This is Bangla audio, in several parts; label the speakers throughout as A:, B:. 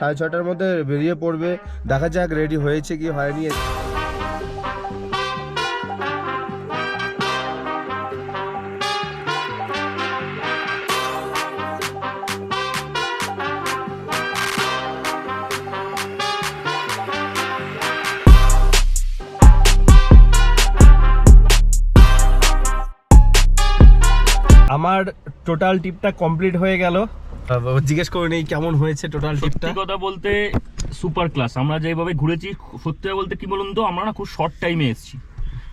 A: সাড়ে ছটার মধ্যে বেরিয়ে পড়বে। দেখা যাক রেডি হয়েছে কি হয়নি। আমার টোটাল টিপটা কমপ্লিট হয়ে গেল। জিজ্ঞেস করে নেই কেমন হয়েছে টোটাল
B: সত্যি কথা বলতে সুপার ক্লাস আমরা যেভাবে ঘুরেছি সত্যি বলতে কি বলুন তো আমরা না খুব শর্ট টাইমে এসেছি।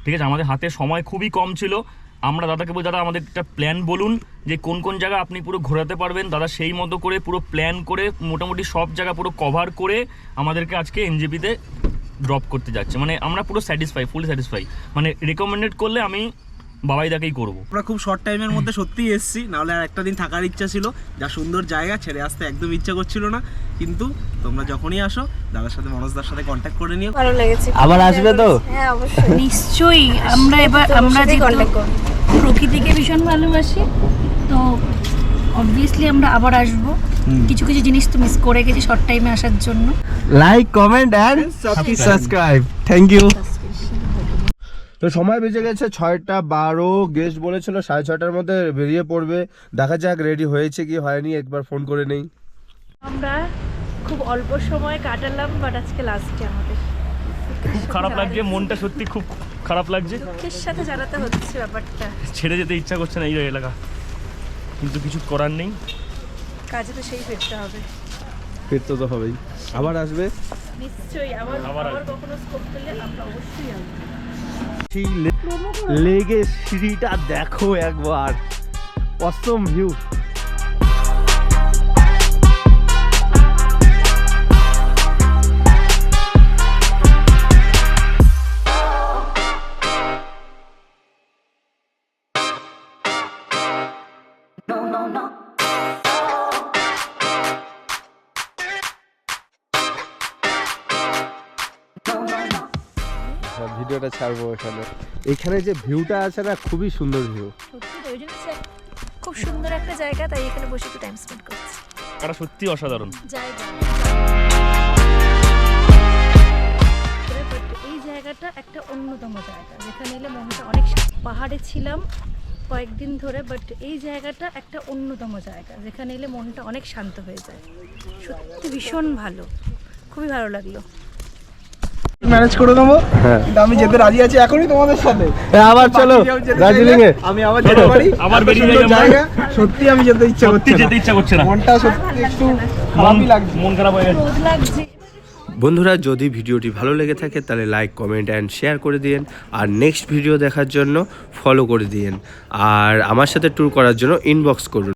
B: ঠিক আছে? আমাদের হাতে সময় খুবই কম ছিল। আমরা দাদাকে বলি দাদা আমাদের একটা প্ল্যান বলুন যে কোন কোন জায়গা আপনি পুরো ঘোরাতে পারবেন। দাদা সেই মতো করে পুরো প্ল্যান করে মোটামুটি সব জায়গা পুরো কভার করে আমাদেরকে আজকে এনজেপিতে ড্রপ করতে যাচ্ছে। মানে আমরা পুরো স্যাটিসফাই ফুলি স্যাটিসফাই মানে রেকমেন্ডেড করলে আমি বাবাইদাকেই করব।
C: আমরা খুব শর্ট টাইমের মধ্যে সত্যিই এসেছি। নাহলে আর একটা দিন থাকার ইচ্ছা ছিল। যা সুন্দর জায়গা ছেড়ে আসতে একদম ইচ্ছা করছিল না। কিন্তু তোমরা যখনই আসো দাদার সাথে মনোজদার সাথে কন্ট্যাক্ট করে নিও।
D: ভালো লেগেছে।
A: আবার আসবে তো?
D: হ্যাঁ অবশ্যই।
E: নিশ্চয়ই। আমরা এবার আমরা যে
D: কন্ট্যাক্ট করব
E: প্রকৃতিকে ভীষণ ভালোবাসি তো অবভিয়াসলি আমরা আবার আসব। কিছু কিছু জিনিস তো মিস করে গেছি শর্ট টাইমে আসার জন্য।
A: Like comment and subscribe thank you তো সময় বেজে গেছে ছয়টা বারো। গেস্ট বলেছিল সাড়ে ছটার মধ্যে বেরিয়ে পড়বে। দেখা যাক রেডি হয়েছে কি হয়নি একবার ফোন করে নেই।
E: আমরা খুব অল্প সময় কাটালাম বাট আজকে লাস্টে আমাদের।
B: খুব খারাপ লাগছে মনটা সত্যি খুব খারাপ লাগছে।
E: দুঃখের সাথে জানাতে হচ্ছে ব্যাপারটা।
B: ছেড়ে যেতে ইচ্ছা করছে না এই এলাকা। কিন্তু কিছু করার নেই।
E: কাজে তো সেই ফিরতে হবে।
A: ফিরতে তো হবেই। আবার আসবে?
E: নিশ্চয়ই আবার
B: আবার
E: আবার কখনো স্কোপ পেলে আমরা অবশ্যই আসব।
A: সেই লে- লেগে সিঁড়িটা দেখো একবার। অসম ভিউ ভিডিওটা ছাড়বো এখানে। এখানে যে ভিউটা আছে না খুবই সুন্দর ভিউ।
E: সত্যি তো ওই জন্য সে- খুব সুন্দর একটা জায়গা তাই এখানে বসে একটু টাইম স্পেন্ড করছি।
B: এটা সত্যি অসাধারণ।
E: জায়গা এই জায়গাটা একটা অন্যতম জায়গা যেখানে এলে মনটা অনেক শা- পাহাড়ে ছিলাম কয়েকদিন ধরে বাট এই জায়গাটা একটা অন্যতম জায়গা যেখানে এলে মনটা অনেক শান্ত হয়ে যায়। সত্যি ভীষণ ভালো খুবই ভালো লাগল।
C: ম্যানেজ করে দেবো।
A: হ্যাঁ।
C: আমি যেতে রাজি আছি এখনই তোমাদের সাথে।
A: আবার চলো দার্জিলিং এ।
C: আমি আবার যেতে পারি।
B: আবার বেরিয়ে যাই
C: জায়গা সত্যি আমি যেতে ইচ্ছা করছে
B: যেতে ইচ্ছা করছে না।
C: মনটা সত্যি একটু খারাপই লাগছে।
B: মন খারাপ হয়ে গেছে।
A: বন্ধুরা যদি ভিডিওটি ভালো লেগে থাকে তাহলে লাইক কমেন্ট অ্যান্ড শেয়ার করে দিন আর নেক্সট ভিডিও দেখার জন্য ফলো করে দিন আর আমার সাথে ট্যুর করার জন্য ইনবক্স করুন।